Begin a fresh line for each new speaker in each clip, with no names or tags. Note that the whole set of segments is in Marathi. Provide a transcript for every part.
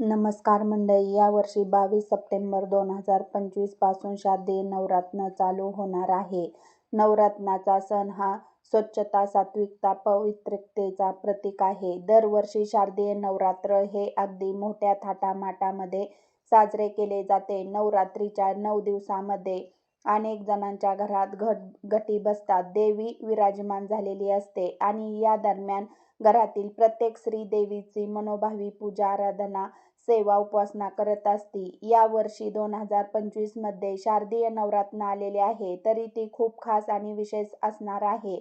नमस्कार मंडळी यावर्षी बावीस सप्टेंबर दोन हजार पंचवीसपासून शारदीय नवरात्र चालू होणार आहे. नवरात्राचा सण हा स्वच्छता सात्विकता पवित्रतेचा प्रतीक आहे. दरवर्षी शारदीय नवरात्र हे अगदी मोठ्या थाटामाटामध्ये साजरे केले जाते. नवरात्रीच्या नऊ दिवसामध्ये अनेक जणांच्या घरात घट घटी बसतात. देवी विराजमान झालेली असते आणि या दरम्यान घरातील प्रत्येक स्त्री देवीची मनोभावी पूजा आराधना सेवा उपासना करत असती. या वर्षी दोन हजार पंचवीसमध्ये शारदीय नवरात्र आलेले आहे तरी ती खूप खास आणि विशेष असणार आहे.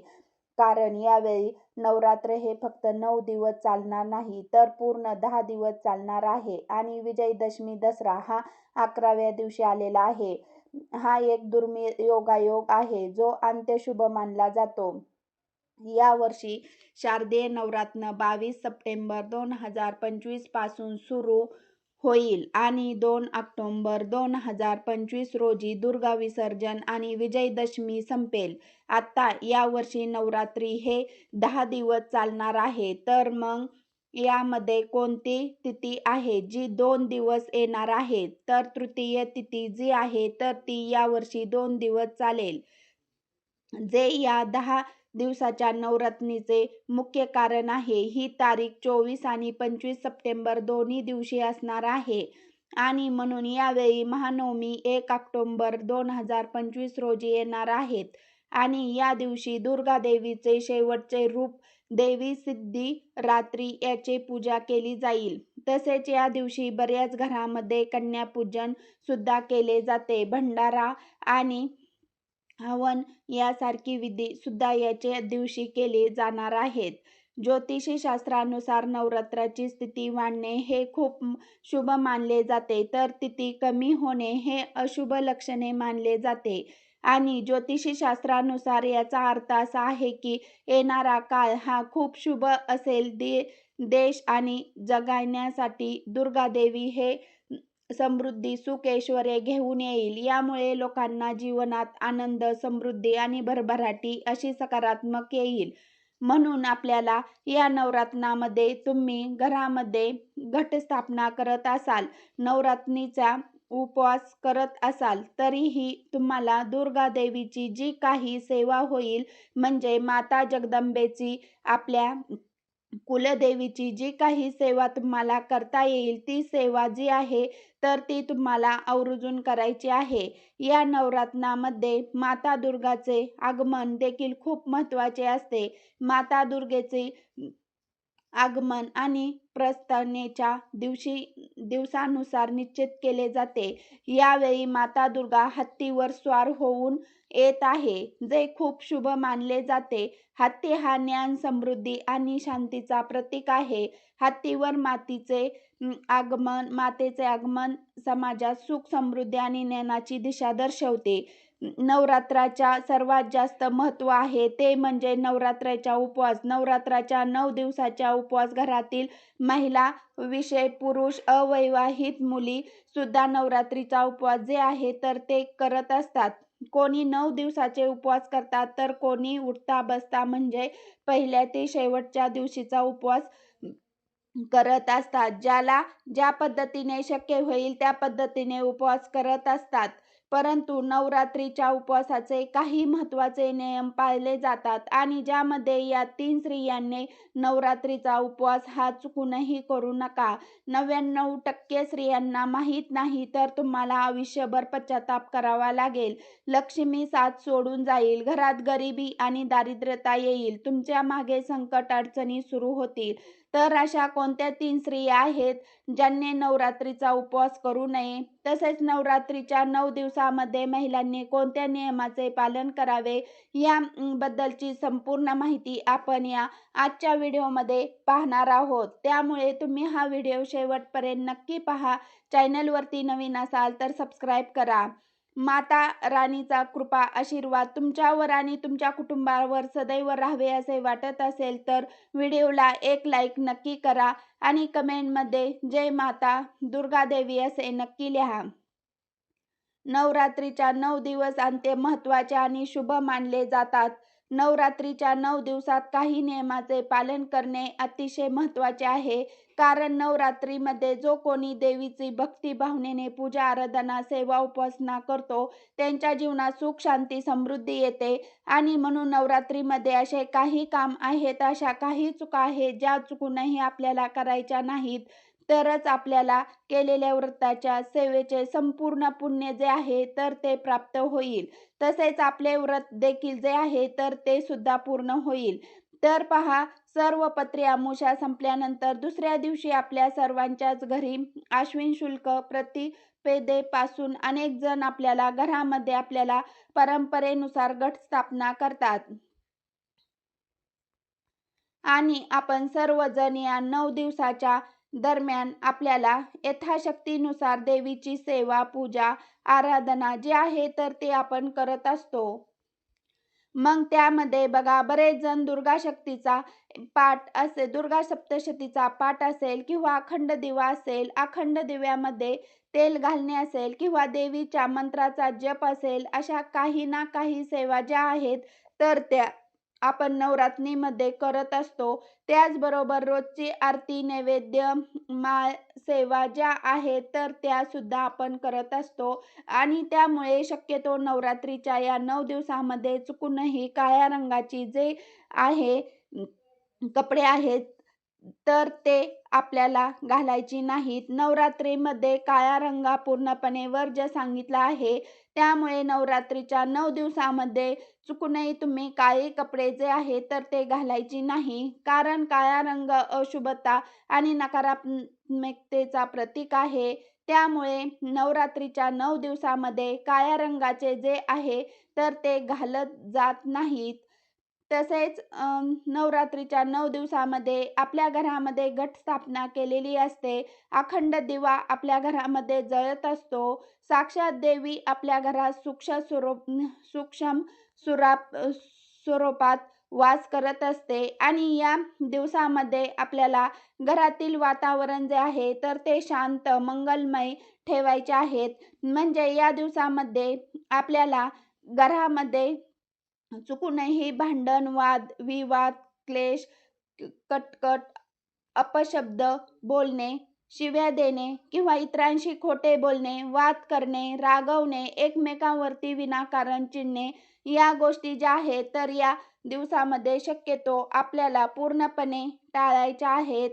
कारण यावेळी नवरात्र हे फक्त नऊ दिवस चालणार नाही तर पूर्ण दहा दिवस चालणार आहे. आणि विजयदशमी दसरा हा अकराव्या दिवशी आलेला आहे. हा एक दुर्मिळ योगायोग आहे जो अंत्यशुभ मानला जातो. यावर्षी शारदीय नवरात्र बावीस सप्टेंबर दोन हजार पंचवीसपासून सुरू होईल आणि दोन ऑक्टोंबर दोन हजार पंचवीस रोजी दुर्गा विसर्जन आणि विजयदशमी संपेल. आता यावर्षी नवरात्री हे दहा दिवस चालणार आहे. तर मग यामध्ये कोणती तिथी आहे जी दोन दिवस येणार आहे? तर तृतीय तिथी जी आहे तर ती यावर्षी दोन दिवस चालेल. जे या दहा दिवसाच्या नवरात्रीचे मुख्य कारण आहे. ही तारीख चोवीस आणि पंचवीस सप्टेंबर दोन्ही दिवशी असणार आहे. आणि म्हणून यावेळी महानवमी एक ऑक्टोंबर दोन हजार पंचवीस रोजी येणार आहेत. आणि या दिवशी दुर्गा देवीचे शेवटचे रूप देवी सिद्धी रात्री याचे पूजा केली जाईल. तसेच या दिवशी बऱ्याच घरामध्ये कन्यापूजन सुद्धा केले जाते. भंडारा आणि हवन यासारखी विधी सुद्धा याचे दिवशी केले जाणार आहेत. ज्योतिषी शास्त्रानुसार नवरात्राची स्थिती वाढणे हे खूप शुभ मानले जाते. तर तिथी कमी होणे हे अशुभ लक्षणे मानले जाते. आणि ज्योतिषी शास्त्रानुसार याचा अर्थ असा आहे की येणारा काळ हा खूप शुभ असेल. दे देश आणि जगण्यासाठी दुर्गादेवी हे समृद्धी सुख ऐश्वर्य घेऊन येईल. यामुळे लोकांना जीवनात आनंद समृद्धी आणि भरभराटी अशी सकारात्मक येईल. म्हणून आपल्याला या नवरात्नामध्ये तुम्ही घरामध्ये घटस्थापना करत असाल नवरात्रीचा उपवास करत असाल तरीही तुम्हाला दुर्गा देवीची जी काही सेवा होईल म्हणजे माता जगदंबेची आपल्या कुलदेवीची जी काही सेवा तुम्हाला करता येईल ती सेवा जी आहे तर ती तुम्हाला आवर्जून करायची आहे. या नवरात्नामध्ये माता दुर्गाचे आगमन देखील खूप महत्त्वाचे असते. माता दुर्गेचे आगमन आणि प्रस्थानेच्या दिवशी दिवसानुसार निश्चित केले जाते. यावेळी माता दुर्गा हत्तीवर स्वार होऊन येत आहे जे खूप शुभ मानले जाते. हत्ती हा ज्ञान समृद्धी आणि शांतीचा प्रतीक आहे. हत्तीवर मातीचे आगमन मातेचे आगमन समाजात सुख समृद्धी आणि ज्ञानाची दिशा दर्शवते. नवरात्राच्या सर्वात जास्त महत्त्व आहे ते म्हणजे नवरात्राच्या उपवास. नवरात्राच्या नऊ दिवसाच्या उपवास घरातील महिला विषय पुरुष अवैवाहित मुली सुद्धा नवरात्रीचा उपवास जे आहे तर ते करत असतात. कोणी नऊ दिवसाचे उपवास करतात तर कोणी उठता बसता म्हणजे पहिल्या ते शेवटच्या दिवशीचा उपवास करत असतात. ज्याला ज्या पद्धतीने शक्य होईल त्या पद्धतीने उपवास करत असतात. परंतु नवरात्रीच्या उपवासाचे काही महत्त्वाचे नियम पाळले जातात आणि ज्यामध्ये या तीन स्त्रियांनी नवरात्रीचा उपवास हा चुकूनही करू नका. नव्याण्णव टक्के स्त्रियांना माहीत नाही तर तुम्हाला आयुष्यभर पश्चाताप करावा लागेल. लक्ष्मी साथ सोडून जाईल घरात गरिबी आणि दारिद्र्यता येईल तुमच्या मागे संकट अडचणी सुरू होतील. तर अशा कोणत्या तीन स्त्रिया आहेत ज्यांनी नवरात्रीचा उपवास करू नये? तसेच नवरात्रीच्या नऊ दिवसामध्ये महिलांनी कोणत्या नियमाचे पालन करावे? या बद्दलची संपूर्ण माहिती आपण या आजच्या व्हिडिओमध्ये पाहणार आहोत. त्यामुळे तुम्ही हा व्हिडिओ शेवटपर्यंत नक्की पहा. चॅनलवरती नवीन असाल तर सबस्क्राईब करा. माता राणीचा कृपा आशीर्वाद तुमच्यावर आणि तुमच्या कुटुंबावर सदैव राहावे असे वाटत असेल तर व्हिडिओला एक लाईक नक्की करा आणि कमेंटमध्ये जय माता दुर्गा देवी असे नक्की लिहा. नवरात्रीच्या नऊ दिवस अंत्य महत्त्वाचे आणि शुभ मानले जातात. नवरात्रीच्या नऊ दिवसात काही नियमाचे पालन करणे अतिशय महत्त्वाचे आहे. कारण नवरात्रीमध्ये जो कोणी देवीची भक्ती भावनेने पूजा आराधना सेवा उपासना करतो त्यांच्या जीवनात सुख शांती समृद्धी येते. आणि म्हणून नवरात्रीमध्ये असे काही काम आहेत अशा काही चुका आहेत ज्या चुकूनही आपल्याला करायच्या नाहीत. तरच आपल्याला केलेल्या व्रताच्या सेवेचे संपूर्ण पुण्य जे आहे तर ते प्राप्त होईल. तसेच आपले व्रत देखील जे आहे तर ते सुद्धा पूर्ण होईल. तर पहा सर्व पत्रे अमुषा संपल्यानंतर दुसऱ्या दिवशी आपल्या सर्वांच्याच घरी आश्विन शुल्क प्रतिपेदेपासून अनेक जण आपल्याला घरामध्ये आपल्याला परंपरेनुसार गट स्थापना करतात. आणि आपण सर्वजण या नऊ दिवसाच्या दरम्यान आपल्याला यथाशक्तीनुसार देवीची सेवा पूजा आराधना जे आहे तर ते आपण करत असतो. मग त्यामध्ये बघा बरेच जण दुर्गा शक्तीचा पाठ असे दुर्गा सप्तशतीचा पाठ असेल किंवा अखंड दिवा असेल अखंड दिव्यामध्ये तेल घालणे असेल किंवा देवीच्या मंत्राचा जप असेल अशा काही ना काही सेवा ज्या आहेत तर त्या आपण नवरात्रीमध्ये करत असतो. त्याचबरोबर रोजची आरती नैवेद्य माळ सेवा ज्या आहेत तर त्या सुद्धा आपण करत असतो. आणि त्यामुळे शक्यतो नवरात्रीच्या या नऊ दिवसामध्ये चुकूनही काळ्या रंगाची जे आहे कपडे आहेत तर ते आपल्याला घालायची नाहीत. नवरात्रीमध्ये काळा रंगा पूर्णपणे वर्ज्य सांगितला आहे. त्यामुळे नवरात्रीच्या नऊ दिवसामध्ये चुकूनही तुम्ही काळे कपडे जे आहे तर ते घालायची नाही. कारण काळा रंग अशुभता आणि नकारात्मकतेचा प्रतीक आहे. त्यामुळे नवरात्रीच्या नऊ दिवसामध्ये काळ्या रंगाचे जे आहे तर ते घालत जात नाहीत. तसेच नवरात्रीच्या नऊ दिवसामध्ये आपल्या घरामध्ये घट स्थापना केलेली असते. अखंड दिवा आपल्या घरामध्ये जळत असतो. साक्षात देवी आपल्या घरात सूक्ष्म स्वरूप सूक्ष्म सुराप स्वरूपात वास करत असते आणि या दिवसामध्ये आपल्याला घरातील वातावरण जे आहे तर ते शांत मंगलमय ठेवायचे आहेत. म्हणजे या दिवसामध्ये आपल्याला घरामध्ये चुकूनही भांडण वाद विवाद क्लेश कटकट अपशब्द बोलणे शिव्या देणे किंवा इतरांशी खोटे बोलणे वाद करणे रागवणे एकमेकांवरती विनाकारण चिडणे या गोष्टी ज्या आहेत तर या दिवसामध्ये शक्यतो आपल्याला पूर्णपणे टाळायच्या आहेत.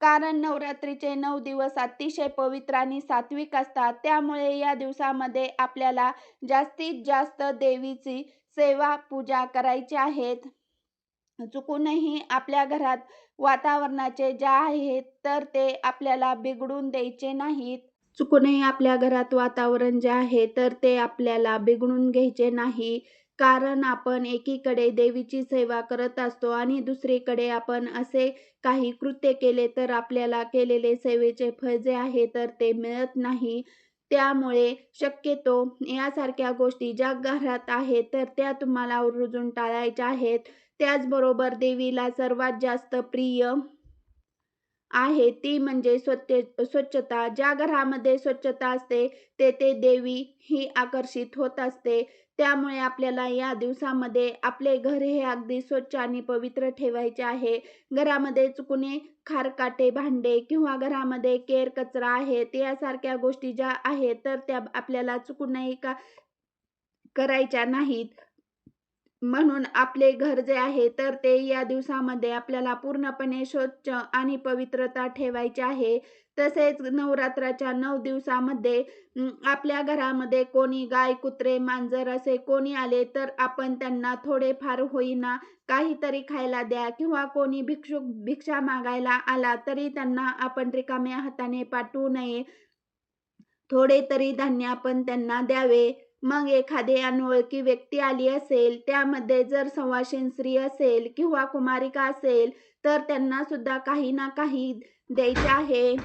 कारण नवरात्रीचे नऊ दिवस अतिशय पवित्र आणि सात्विक असतात. त्यामुळे या दिवसामध्ये आपल्याला जास्तीत जास्त देवीची सेवा पूजा करायचे आहेत. चुकूनही आपल्या घरात वातावरणाचे ज्या आहेत तर ते आपल्याला बिघडून द्यायचे नाहीत. चुकूनही आपल्या घरात वातावरण जे आहे तर ते आपल्याला बिघडून घ्यायचे नाही. कारण आपण एकीकडे देवीची सेवा करत असतो आणि दुसरीकडे आपण असे काही कृत्य केले तर आपल्याला केलेले सेवेचे फळ जे आहे तर ते मिळत नाही. त्यामुळे शक्यतो यासारख्या गोष्टी ज्या घरात आहेत तर त्या तुम्हाला रुजून टाळायच्या आहेत. त्याचबरोबर देवीला सर्वात जास्त प्रिय आहे. ती म्हणजे स्वच्छ स्वच्छता. ज्या घरामध्ये स्वच्छता असते तेथे देवी ही आकर्षित होत असते. त्यामुळे आपल्याला या दिवसामध्ये आपले घर हे अगदी स्वच्छ आणि पवित्र ठेवायचे आहे. घरामध्ये चुकूने खारकाटे भांडे किंवा घरामध्ये केर कचरा आहे यासारख्या गोष्टी ज्या आहेत तर त्या आपल्याला चुकूनही का करायच्या नाहीत. म्हणून आपले घर जे आहे तर ते या दिवसामध्ये आपल्याला पूर्णपणे स्वच्छ आणि पवित्रता ठेवायची आहे. तसेच नवरात्राच्या नऊ दिवसामध्ये आपल्या घरामध्ये कोणी गाय कुत्रे मांजर असे कोणी आले तर आपण त्यांना थोडेफार होईना काहीतरी खायला द्या किंवा कोणी भिक्षुक भिक्षा मागायला आला तरी त्यांना आपण रिकाम्या हाताने पाठवू नये. थोडे तरी धान्य आपण त्यांना द्यावे. मग एखादी अनोळखी व्यक्ती आली असेल त्यामध्ये जर संवाशन स्त्री असेल किंवा कुमारिका असेल तर त्यांना सुद्धा काही ना काही द्यायचे आहे.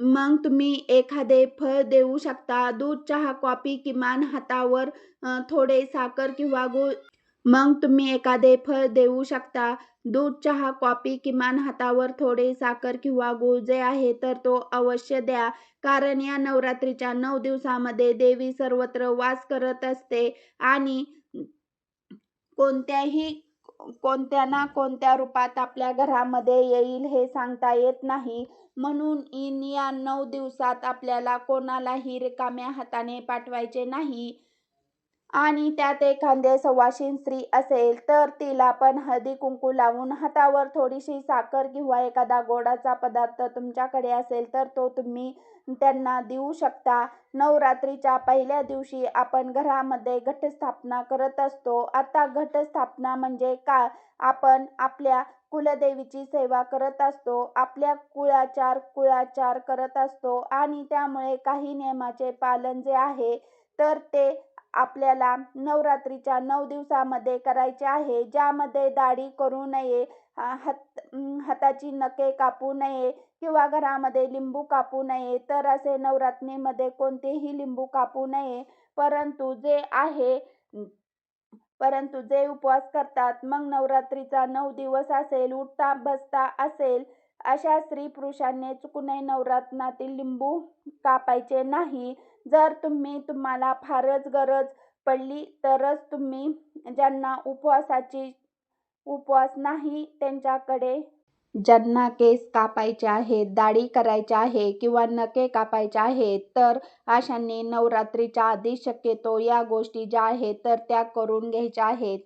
मग तुम्ही एखादे फळ देऊ शकता. दूध चहा कॉफी किमान हातावर थोडे साखर किंवा गूळ मग तुम्ही एखादे फळ देऊ शकता दूध चहा कॉफी किमान हातावर थोडे साखर किंवा गूळ जे आहे तर तो अवश्य द्या कारण या नवरात्रीच्या नऊ दिवसामध्ये देवी सर्वत्र वास करत असते आणि कोणत्याही कोणत्या ना कोणत्या रूपात आपल्या घरामध्ये येईल हे सांगता येत नाही. म्हणून इन या नऊ दिवसात आपल्याला कोणालाही रिकाम्या हाताने पाठवायचे नाही. आणि त्यात एखादे सवाशीण स्त्री असेल तर तिला पण हळदी-कुंकू लावून हातावर थोडीशी साखर किंवा एखादा गोडाचा पदार्थ तुमच्याकडे असेल तर तो तुम्ही त्यांना देऊ शकता. नवरात्रीच्या पहिल्या दिवशी आपण घरामध्ये घटस्थापना करत असतो. आता घटस्थापना म्हणजे काय? आपण आपल्या कुलदेवीची सेवा करत असतो. आपल्या कुळाचार कुळाचार करत असतो आणि त्यामुळे काही नियमाचे पालन जे आहे तर ते आपल्याला नवरात्रीच्या नऊ दिवसामध्ये करायचे आहे. ज्यामध्ये दाढी करू नये, हाताची नखे कापू नये किंवा घरामध्ये लिंबू कापू नये. तर असे नवरात्रीमध्ये कोणतेही लिंबू कापू नये. परंतु जे आहे परंतु जे उपवास करतात मग नवरात्रीचा नऊ दिवस असेल, उठता बसता असेल अशा स्त्री-पुरुषांनी चुकूनही नवरात्रातील लिंबू कापायचे नाही. जर तुम्ही तुम्हाला फारच गरज पडली तरच तुम्ही ज्यांना उपवासाची उपवास नाही त्यांच्याकडे ज्यांना केस कापायचे आहेत, दाढी करायचे आहे किंवा नखे कापायचे आहेत तर अशांनी नवरात्रीच्या आधी शक्यतो या गोष्टी ज्या आहेत तर त्या करून घ्यायच्या आहेत.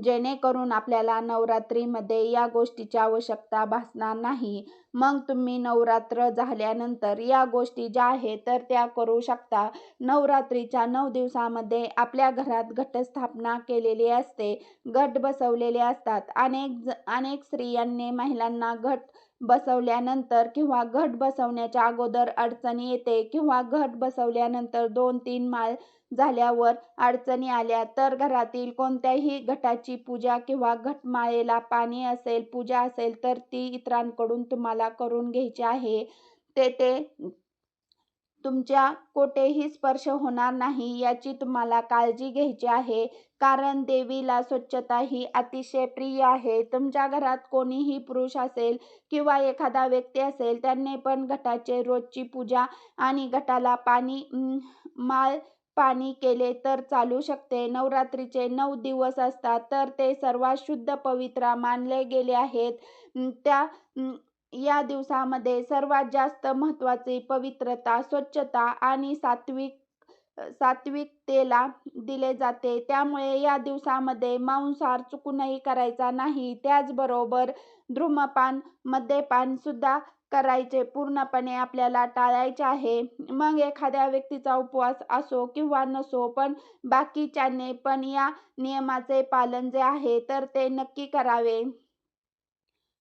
जेणेकरून आपल्याला नवरात्रीमध्ये या गोष्टीची आवश्यकता भासणार नाही. मग तुम्ही नवरात्र झाल्यानंतर या गोष्टी ज्या आहेत तर त्या करू शकता. नवरात्रीच्या नऊ दिवसामध्ये आपल्या घरात घटस्थापना केलेली असते. घट बसवलेले असतात. अनेक अनेक स्त्रियांनी महिलांना घट बसवल्यानंतर किंवा घट बसवण्याच्या अगोदर अडचणी येते किंवा घट बसवल्यानंतर दोन-तीन माळ झाल्यावर अडचणी आल्या तर घरातील कोणत्याही घटाची पूजा किंवा घटमाळेला पाणी असेल, पूजा असेल तर ती इतरांकडून तुम्हाला करून घ्यायची आहे. तेथे तुमच्या कोठेही स्पर्श होणार नाही याची तुम्हाला काळजी घ्यायची आहे. कारण देवीला स्वच्छता ही अतिशय प्रिय आहे. तुमच्या घरात कोणीही पुरुष असेल किंवा एखादा व्यक्ती असेल त्यांनी पण घटाचे रोजची पूजा आणि घटाला पाणी माळ पाणी केले तर चालू शकते. नवरात्रीचे नऊ दिवस असतात तर ते सर्वात शुद्ध पवित्र मानले गेले आहेत. त्या या दिवसामध्ये सर्वात जास्त महत्त्वाची पवित्रता, स्वच्छता आणि सात्विक सात्विकतेला दिले जाते. त्यामुळे या दिवसामध्ये मांसाहार चुकूनही करायचा नाही. त्याचबरोबर धूम्रपान, मद्यपान सुद्धा करायचे पूर्णपणे आपल्याला टाळायचे आहे. मग एखाद्या व्यक्तीचा उपवास असो किंवा नसो पण बाकीच्यांनी पण या नियमाचे पालन जे आहे तर ते नक्की करावे.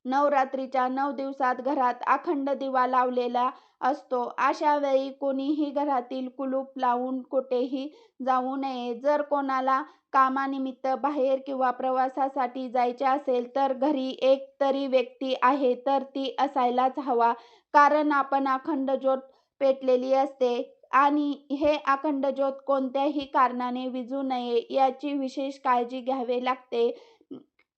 नवरात्रीच्या नऊ दिवसात घरात अखंड दिवा लावलेला असतो. अशा वेळी कोणीही घरातील कुलूप लावून कुठेही जाऊ नये. जर कोणाला कामानिमित्त बाहेर किंवा प्रवासासाठी जायचे असेल तर घरी एक तरी व्यक्ती आहे तर ती असायलाच हवा. कारण आपण अखंड ज्योत पेटलेली असते आणि हे अखंड ज्योत कोणत्याही कारणाने विजू नये याची विशेष काळजी घ्यावी लागते.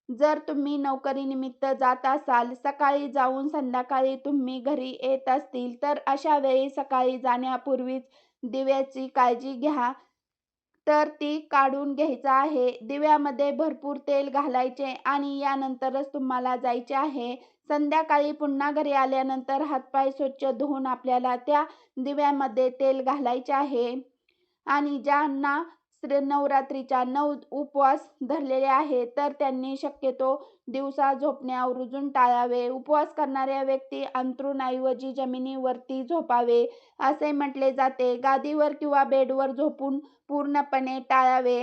जर तुम्ही नोकरीनिमित्त जात असाल, सकाळी जाऊन संध्याकाळी तुम्ही घरी येत असतील तर अशा वेळी सकाळी जाण्यापूर्वीच दिव्याची काळजी घ्या तर ती काढून घ्यायचं आहे. दिव्यामध्ये भरपूर तेल घालायचे आणि यानंतरच तुम्हाला जायचे आहे. संध्याकाळी पुन्हा घरी आल्यानंतर हातपाय स्वच्छ धुवून आपल्याला त्या दिव्यामध्ये तेल घालायचे आहे. आणि ज्यांना नवरात्रीच्या नऊ उपवास धरलेले आहेत तर त्यांनी शक्यतो दिवसा झोपणे आवर्जून टाळावे. उपवास करणाऱ्या व्यक्ती अंथरुणाऐवजी जमिनीवरती झोपावे असे म्हटले जाते. गादीवर किंवा बेडवर झोपून पूर्णपणे टाळावे.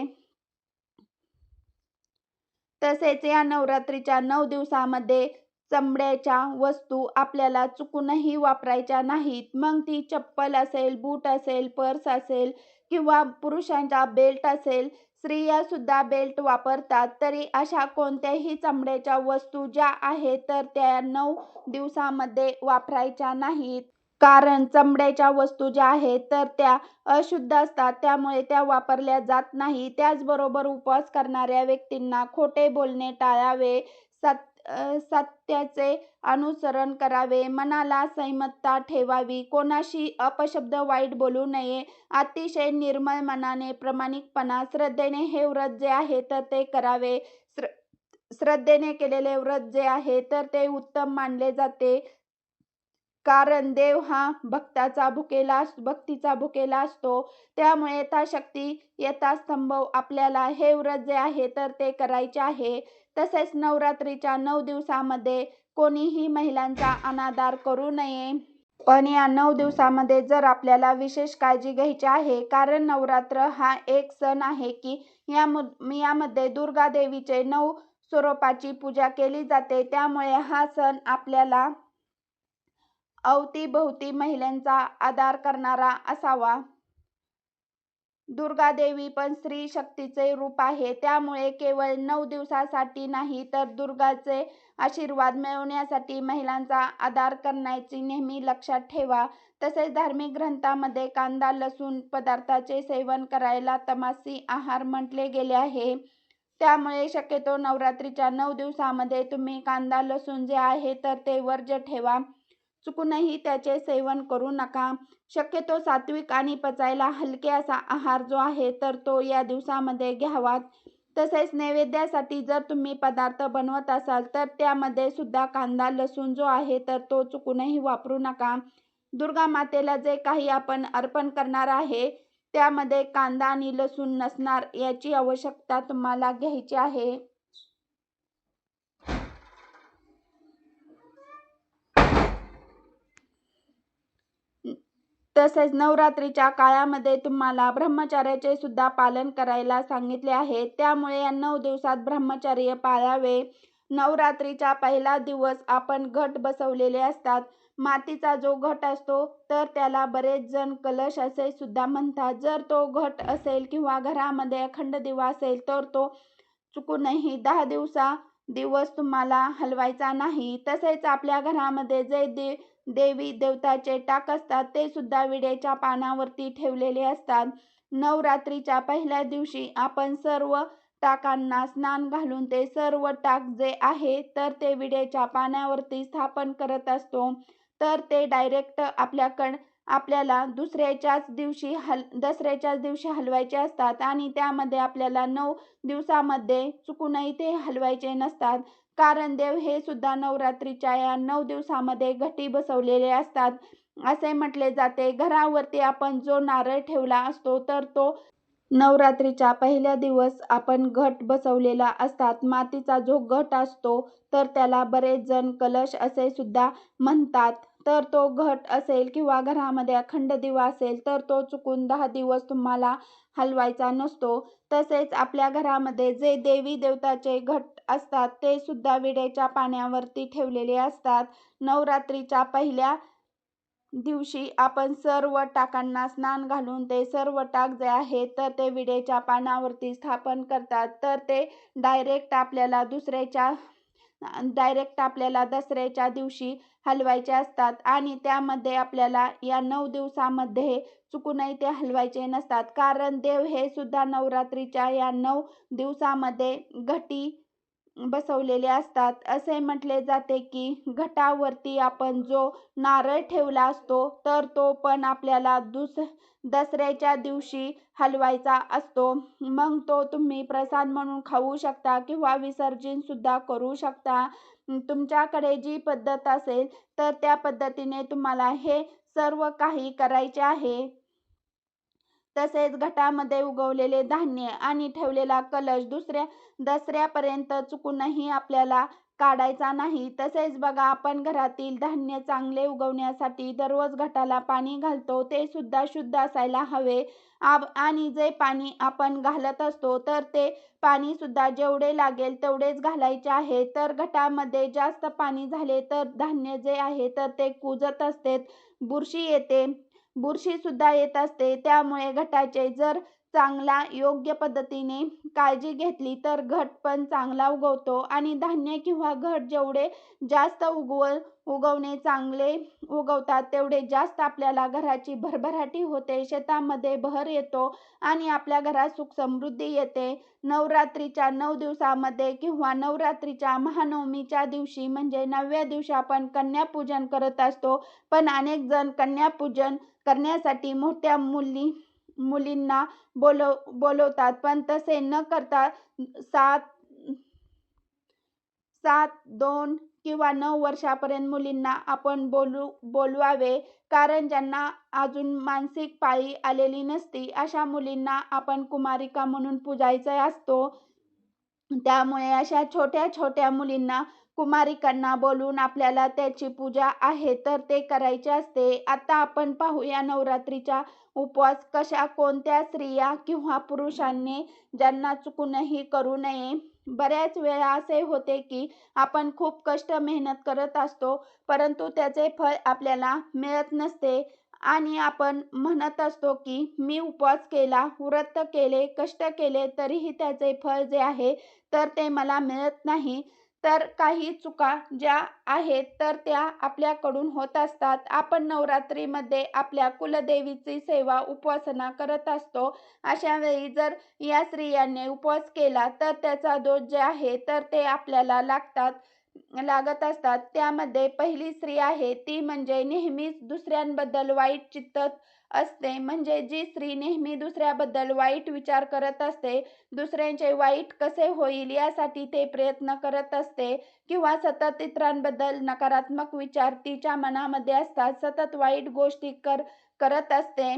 तसेच या नवरात्रीच्या नऊ दिवसामध्ये चामड्याच्या वस्तू आपल्याला चुकूनही वापरायच्या नाहीत. मग ती चप्पल असेल, बूट असेल, पर्स असेल किंवा पुरुषांचा बेल्ट असेल. स्त्रिया सुद्धा बेल्ट वापरतात. तरी अशा कोणत्याही चामड्याच्या वस्तू ज्या आहेत तर त्या नऊ दिवसामध्ये वापरायच्या नाहीत. कारण चमड्याच्या वस्तू ज्या आहेत तर त्या अशुद्ध असतात. त्यामुळे त्या वापरल्या जात नाहीत. त्याचबरोबर उपवास करणाऱ्या व्यक्तींना खोटे बोलणे टाळावे. सत सत्याचे अनुसरण करावे. मनाला संयमता ठेवावी. कोणाशी अपशब्द वाईट बोलू नये. अतिशय निर्मळ मनाने प्रामाणिकपणा श्रद्धेने हे व्रत जे आहे तर ते करावे. श्र श्रद्धेने केलेले व्रत जे आहे तर ते उत्तम मानले जाते. कारण देव हा भक्ताचा भुकेला भक्तीचा भुकेला असतो. त्यामुळे यथाशक्ती यथास्तंभ आपल्याला हे व्रत जे आहे तर ते करायचे आहे. तसेच नवरात्रीच्या नऊ दिवसामध्ये कोणीही महिलांचा अनादार करू नये. पण या नऊ दिवसामध्ये जर आपल्याला विशेष काळजी घ्यायची आहे कारण नवरात्र हा एक सण आहे की या यामध्ये दुर्गा देवीचे नऊ स्वरूपाची पूजा केली जाते. त्यामुळे हा सण आपल्याला अवतीभोवती महिलांचा आदार करणारा असावा. दुर्गा देवी पण स्त्री शक्तीचे रूप आहे. त्यामुळे केवळ नऊ दिवसासाठी नाही तर दुर्गाचे आशीर्वाद मिळवण्यासाठी महिलांचा आधार करण्याची नेहमी लक्षात ठेवा. तसेच धार्मिक ग्रंथामध्ये कांदा लसूण पदार्थाचे सेवन करायला तमासी आहार म्हटले गेले आहे. त्यामुळे शक्यतो नवरात्रीच्या नऊ दिवसामध्ये तुम्ही कांदा लसूण जे आहे तर ते वर्ज ठेवा. चुकूनही त्याचे सेवन करू नका. शक्यतो सात्विक आणि पचायला हलके असा आहार जो आहे तर तो या दिवसामध्ये घ्यावा. तसेच नैवेद्यासाठी जर तुम्ही पदार्थ बनवत असाल तर त्यामध्ये सुद्धा कांदा लसूण जो आहे तर तो चुकूनही वापरू नका. दुर्गा मातेला जे काही आपण अर्पण करणार आहे त्यामध्ये कांदा आणि लसूण नसणार याची आवश्यकता तुम्हाला घ्यायची आहे. तसेच नवरात्रीच्या काळामध्ये तुम्हाला ब्रह्मचार्याचे सुद्धा पालन करायला सांगितले आहे. त्यामुळे या नऊ दिवसात ब्रह्मचर्य पाळावे. नवरात्रीचा पहिला दिवस आपण घट बसवलेले असतात. मातीचा जो घट असतो तर त्याला बरेच जण कलश असे सुद्धा म्हणतात. जर तो घट असेल किंवा घरामध्ये अखंड दिवा असेल तर तो चुकूनही दहा दिवसा दिवस तुम्हाला हलवायचा नाही तसेच आपल्या घरामध्ये जे दे देवी देवताचे टाक असतात ते सुद्धा विड्याच्या पानावरती ठेवलेले असतात. नवरात्रीच्या पहिल्या दिवशी आपण सर्व टाकांना स्नान घालून ते सर्व टाक जे आहे तर ते विड्याच्या पानावरती स्थापन करत असतो. तर ते डायरेक्ट आपल्याकड आपल्याला दुसऱ्याच्याच दिवशी हल दसऱ्याच्याच दिवशी हलवायचे असतात आणि त्यामध्ये आपल्याला नऊ दिवसामध्ये चुकूनही ते हलवायचे नसतात. कारण देव हे सुद्धा नवरात्रीच्या या नऊ दिवसामध्ये घटी बसवलेले असतात. असे म्हटले जाते. घरावरती आपण जो नारळ ठेवला असतो तर तो नवरात्रीच्या पहिल्या दिवस आपण घट बसवलेला असतात. मातीचा जो घट असतो तर त्याला बरेच जण कलश असे सुद्धा म्हणतात. तर तो घट असेल किंवा घरामध्ये अखंड दिवा असेल तर तो चुकून दहा दिवस तुम्हाला हलवायचा नसतो. तसेच आपल्या घरामध्ये जे देवी देवताचे घट असतात ते सुद्धा विड्याच्या पाण्यावरती ठेवलेले असतात. नवरात्रीच्या पहिल्या दिवशी आपण सर्व टाकांना स्नान घालून ते सर्व टाक जे आहेत तर ते विड्याच्या पानावरती स्थापन करतात. तर ते डायरेक्ट आपल्याला दुसऱ्याच्या डायरेक्ट आपल्याला दसऱ्याच्या दिवशी हलवायचे असतात आणि त्यामध्ये आपल्याला या नऊ दिवसामध्ये चुकूनही ते हलवायचे नसतात. कारण देव हे सुद्धा नवरात्रीच्या या नऊ दिवसामध्ये घटी बसवलेले असतात. असे म्हटले जाते की घटावरती आपण जो नारळ ठेवला असतो तर तो पण आपल्याला दुस दसऱ्याच्या दिवशी हलवायचा असतो. मग तो तुम्ही प्रसाद म्हणून खाऊ शकता किंवा विसर्जन सुद्धा करू शकता. तुमच्याकडे जी पद्धत असेल तर त्या पद्धतीने तुम्हाला हे सर्व काही करायचे आहे. तसेच घटामध्ये उगवलेले धान्य आणि ठेवलेला कलश दुसऱ्या दसऱ्यापर्यंत चुकूनही आपल्याला काढायचा नाही. तसेच बघा आपण घरातील धान्य चांगले उगवण्यासाठी दररोज घटाला पाणी घालतो ते सुद्धा शुद्ध असायला हवे. आब आणि जे पाणी आपण घालत असतो तर ते पाणी सुद्धा जेवढे लागेल तेवढेच घालायचे आहे. तर घटामध्ये जास्त पाणी झाले तर धान्य जे आहे तर ते कुजत असते बुरशी येते. बुरशी सुद्धा येत असते. त्यामुळे घटाचे जर चांगला योग्य पद्धतीने काळजी घेतली तर घट पण चांगला उगवतो आणि धान्य किंवा घट जेवढे जास्त उगव उगवणे चांगले उगवतात तेवढे जास्त आपल्याला घराची भरभराटी होते. शेतामध्ये बहर येतो आणि आपल्या घरात सुख समृद्धी येते. नवरात्रीच्या नऊ दिवसामध्ये किंवा नवरात्रीच्या महानवमीच्या दिवशी म्हणजे नवव्या दिवशी आपण कन्यापूजन करत असतो. पण अनेक जण कन्यापूजन करण्यासाठी मोठ्या मुली मुलींना बोलव बोलवतात. पण तसे न करता सात सात दोन किंवा नऊ वर्षापर्यंत मुलींना आपण बोलू बोलवावे. कारण ज्यांना अजून मानसिक पायी आलेली नसती अशा मुलींना आपण कुमारिका म्हणून पूजायचा असतो. त्यामुळे अशा छोट्या छोट्या मुलींना कुमारिकांना बोलून आपल्याला त्याची पूजा आहे तर ते करायचे असते. आता आपण पाहूया नवरात्रीचा उपवास कशा कोणत्या स्त्रिया किंवा पुरुषांनी ज्यांना चुकूनही करू नये. बऱ्याच वेळा असे होते की आपण खूप कष्ट मेहनत करत असतो परंतु त्याचे फळ आपल्याला मिळत नसते. आणि आपण म्हणत असतो की मी उपवास केला व्रत केले कष्ट केले तरीही त्याचे फळ जे आहे तर ते मला मिळत नाही. तर काही चुका ज्या आहेत तर त्या आपल्याकडून होत असतात. आपण नवरात्रीमध्ये आपल्या कुलदेवीची सेवा उपासना करत असतो. अशा वेळी जर या स्त्रियांनी उपवास केला तर त्याचा दोष जे आहे तर ते आपल्याला लागतात लागत असतात. त्यामध्ये पहिली स्त्री आहे ती म्हणजे नेहमीच दुसऱ्यांबद्दल वाईट चित्त असते. म्हणजे जी स्त्री नेहमी दुसऱ्याबद्दल वाईट विचार करत असते दुसऱ्यांचे वाईट कसे होईल यासाठी ते प्रयत्न करत असते किंवा सतत इतरांबद्दल नकारात्मक विचार तिच्या मनामध्ये असतात सतत वाईट गोष्टी कर करत असते.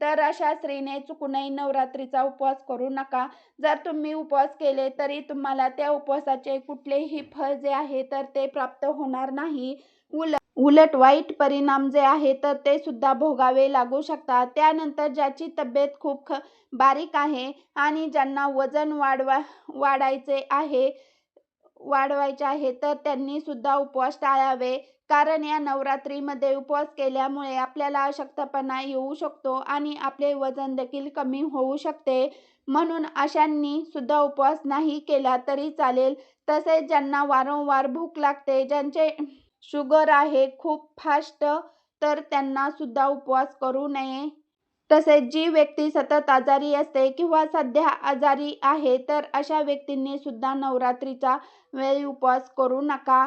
तर अशा स्त्रीने चुकूनही नवरात्रीचा उपवास करू नका. जर तुम्ही उपवास केले तरी तुम्हाला त्या उपवासाचे कुठलेही फळ जे आहे तर ते प्राप्त होणार नाही. उलट उलट वाईट परिणाम जे आहे तर ते सुद्धा भोगावे लागू शकतात. त्यानंतर ज्याची तब्येत खूप ख बारीक आहे आणि ज्यांना वजन वाढवा वाढायचे आहे वाढवायचे आहे तर त्यांनी सुद्धा उपवास टाळावे. कारण या नवरात्रीमध्ये उपवास केल्यामुळे आपल्याला अशक्तपणा येऊ शकतो आणि आपले वजन देखील कमी होऊ शकते. म्हणून अशांनी सुद्धा उपवास नाही केला तरी चालेल. तसेच ज्यांना वारंवार भूक लागते ज्यांचे शुगर आहे खूप फास्ट तर त्यांना सुद्धा उपवास करू नये. तसेच जी व्यक्ती सतत आजारी असते किंवा सध्या आजारी आहे तर अशा व्यक्तींनी सुद्धा नवरात्रीचा वेळी उपवास करू नका.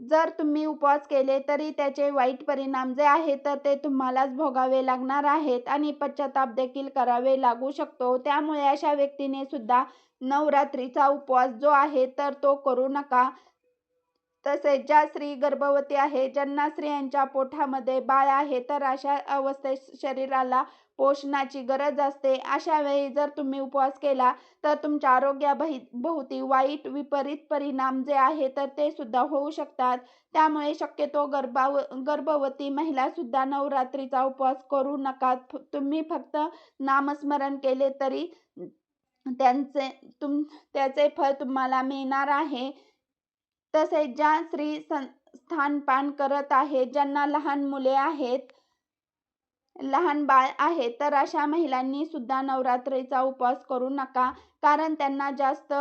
जर तुम्ही उपवास केले तरी त्याचे वाईट परिणाम जे आहेत तर ते तुम्हालाच भोगावे लागणार आहेत आणि पश्चाताप देखील करावे लागू शकतो. त्यामुळे अशा व्यक्तीने सुद्धा नवरात्रीचा उपवास जो आहे तर तो करू नका. तसेच ज्या स्त्री गर्भवती आहे ज्यांना स्त्रियांच्या पोटामध्ये बाळ आहे तर अशा अवस्थेत शरीराला पोषणाची गरज असते. अशा वेळी जर तुम्ही उपवास केला तर तुमच्या आरोग्याभही भोवती वाईट विपरीत परिणाम जे आहे तर ते सुद्धा होऊ शकतात. त्यामुळे शक्यतो गर्भाव गर्भवती महिला सुद्धा नवरात्रीचा उपवास करू नका. तुम्ही फक्त नामस्मरण केले तरी त्यांचे तुम त्याचे फळ तुम्हाला मिळणार आहे. तसेच ज्या स्त्री स्थानपान करत आहेत ज्यांना लहान मुले आहेत लहान बाळ आहे तर अशा महिलांनी सुद्धा नवरात्रीचा उपवास करू नका. कारण त्यांना जास्त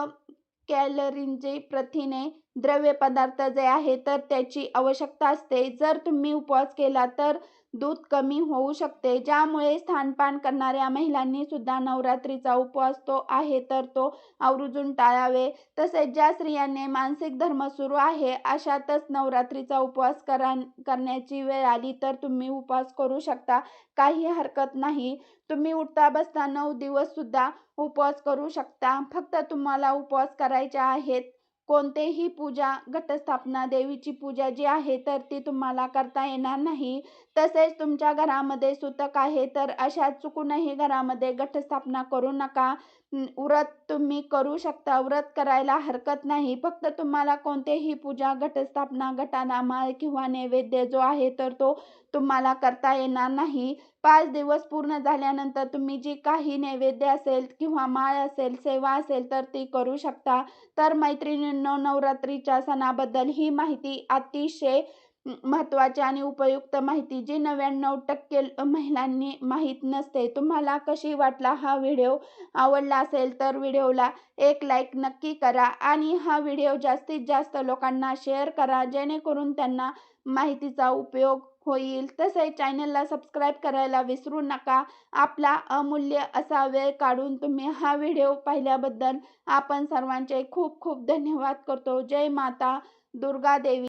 कॅलरींचे प्रथिने द्रव्य पदार्थ जे आहे तर त्याची आवश्यकता असते. जर तुम्ही उपवास केला तर दूध कमी होऊ शकते. ज्यामुळे स्थानपान करणाऱ्या महिलांनी सुद्धा नवरात्रीचा उपवास तो आहे तर तो आवर्जून टाळावे. तसेच ज्या स्त्रियांनी मानसिक धर्म सुरू आहे अशातच नवरात्रीचा उपवास करा करण्याची वेळ आली तर तुम्ही उपवास करू शकता. काही हरकत नाही. तुम्ही उठता बसता नऊ दिवस सुद्धा उपवास करू शकता. फक्त तुम्हाला उपवास करायचे आहेत. कोणतेही पूजा घटस्थापना देवीची पूजा जी आहे तर ती तुम्हाला करता येणार नाही. तसेच तुमच्या घरामध्ये सुतक आहे तर अशा चुकूनही घरामध्ये घटस्थापना करू नका. व्रत तुम्ही करू शकता. व्रत करायला हरकत नाही. फक्त तुम्हाला कोणतेही पूजा घटस्थापना घटानामाळ किंवा नैवेद्य जो आहे तर तो तुम्हाला करता येणार नाही. पाच दिवस पूर्ण झाल्यानंतर तुम्ही जी काही नैवेद्य असेल किंवा माळ असेल सेवा असेल तर ती करू शकता. तर मैत्रिणींनो नवरात्रीच्या सणाबद्दल ही माहिती अतिशय महत्त्वाची आणि उपयुक्त माहिती जी नव्याण्णव टक्के महिलांनी माहीत नसते. तुम्हाला कशी वाटला हा व्हिडिओ? आवडला असेल तर व्हिडिओला एक लाईक नक्की करा आणि हा व्हिडिओ जास्तीत जास्त लोकांना शेअर करा जेणेकरून त्यांना माहितीचा उपयोग होईल. तसेच चॅनलला सबस्क्राईब करायला विसरू नका. आपला अमूल्य असा वेळ काढून तुम्ही हा व्हिडिओ पाहिल्याबद्दल आपण सर्वांचे खूप खूप धन्यवाद करतो. जय माता दुर्गा देवी.